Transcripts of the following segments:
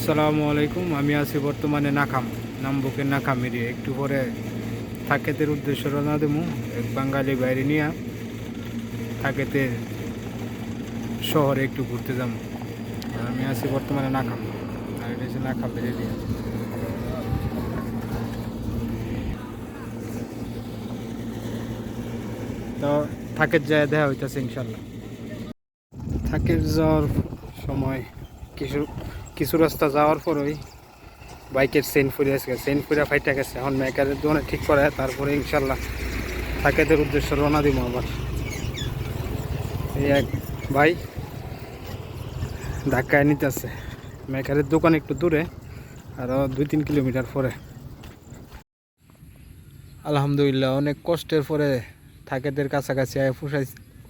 আসসালামু আলাইকুম। আমি আছি বর্তমানে নাকাম নামবুকের নাকাম এরিয়া। একটু পরে থাকেতের উদ্দেশ্য রওনা দেবো, এক বাঙালি বাইরে নিয়ে থাকেতে শহরে একটু ঘুরতে যাব। আমি আছি বর্তমানে নাকাম, আর এটা হচ্ছে নাকামের এরিয়া। তো থাকের যায় দেখা হইতেছে ইনশাল্লাহ। থাকের যাওয়ার সময় কিছু কিছু রাস্তা যাওয়ার পর ওই বাইকের চেন ফুরে গেছে। চেন ফুরে ফাইটা গেছে। এখন মেকারের দোকানে ঠিক করে, তারপরে ইনশাল্লাহ থাকেদের উদ্দেশ্যে রওনা দিব আবার। এই এক ভাই ধাক্কায় নিতেছে। মেকারের দোকান একটু দূরে আরও দুই তিন কিলোমিটার পরে। আলহামদুলিল্লাহ, অনেক কষ্টের পরে থাকেদের কাছাকাছি ফুসাই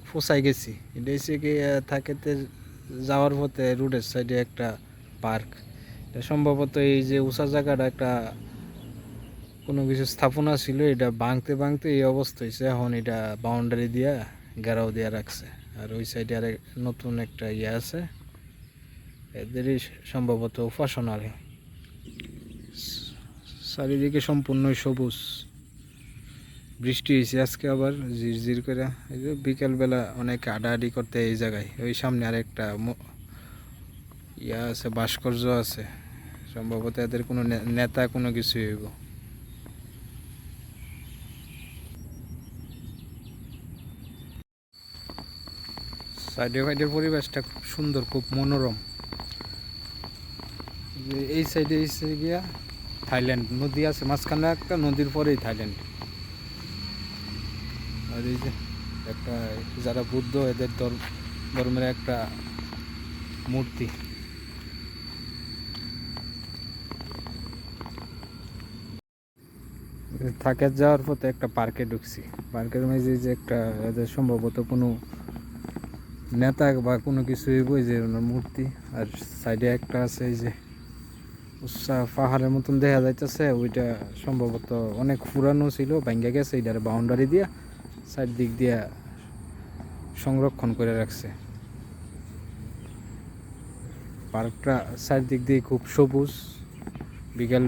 ফুসাই গেছি। এটা হচ্ছে কি থাকেতে যাওয়ার পথে রোডের সাইডে একটা পার্ক। এটা সম্ভবত এই যে উঁচা জায়গাটা একটা কোনো কিছু স্থাপনা ছিল, এটা ভাঙতে ভাঙতে এই অবস্থা হয়েছে। এখন এটা বাউন্ডারি দিয়া, ঘেরাও দিয়া রাখছে। আর ওই সাইডে আর নতুন একটা ইয়ে আছে। এদেরই সম্ভবত উপাসনালয়। চারিদিকে সম্পূর্ণ সবুজ। বৃষ্টি হয়েছে আজকে আবার, ঝিরঝির করে। এই যে বিকালবেলা অনেক আডাআডি করতে এই জায়গায়। ওই সামনে আরেকটা ম- ইয়া আছে, ভাস্কর্য আছে। সম্ভবত এদের কোনো নেতা কোনো কিছু হইব। সাইডে ফাইডের পরিবেশটা খুব সুন্দর, খুব মনোরম। এই সাইডে এসে গিয়া থাইল্যান্ড, নদী আছে, মাঝখানে একটা, নদীর পরেই থাইল্যান্ড। আর এই যে একটা, যারা বুদ্ধ, এদের ধর্ম ধর্মের একটা মূর্তি। থাকে যাওয়ার পথে একটা পার্কে ঢুকছি। পার্কের মাঝে যে একটা সম্ভবত কোনো নেতা বা কোনো কিছু এই যে ওনার মূর্তি। আর সাইডে একটা আছে এই যে উচ্চা পাহাড়ের মতন দেখা যাইতেছে, ওইটা সম্ভবত অনেক পুরানো ছিল ভাঙ্গা গেছে, এটার বাউন্ডারি দিয়া সাইড দিক দিয়া সংরক্ষণ করে রাখছে। পার্কটা চারদিক দিয়ে খুব সবুজ বিকাল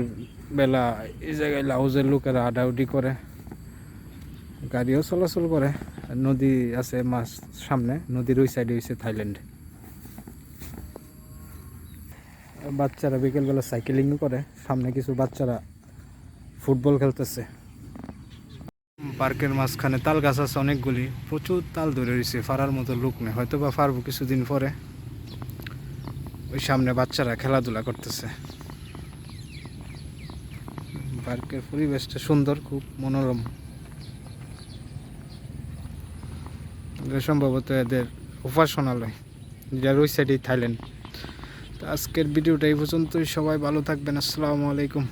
বেলা এই জায়গায় লাউজের লোকেরা আডাউডি করে, গাড়িও চলাচল করে। নদী আছে মাছ সামনে, নদীর ওই সাইডে হয়েছে থাইল্যান্ড। বাচ্চারা বিকেলবেলা সাইকেলিং করে, সামনে কিছু বাচ্চারা ফুটবল খেলতেছে। পার্কের মাঝখানে তাল গাছ আছে অনেকগুলি, প্রচুর তাল ধরে রয়েছে ফারার মতো লোক নেই হয়তো বা ফারবো কিছুদিন পরে। ওই সামনে বাচ্চারা খেলাধুলা করতেছে। পার্কের পরিবেশটা সুন্দর, খুব মনোরম। সম্ভবত এদের উপাসনালয় যার ওই সাইডেই থাইল্যান্ড। তো আজকের ভিডিওটা এই পর্যন্তই। সবাই ভালো থাকবেন। আসসালামু আলাইকুম।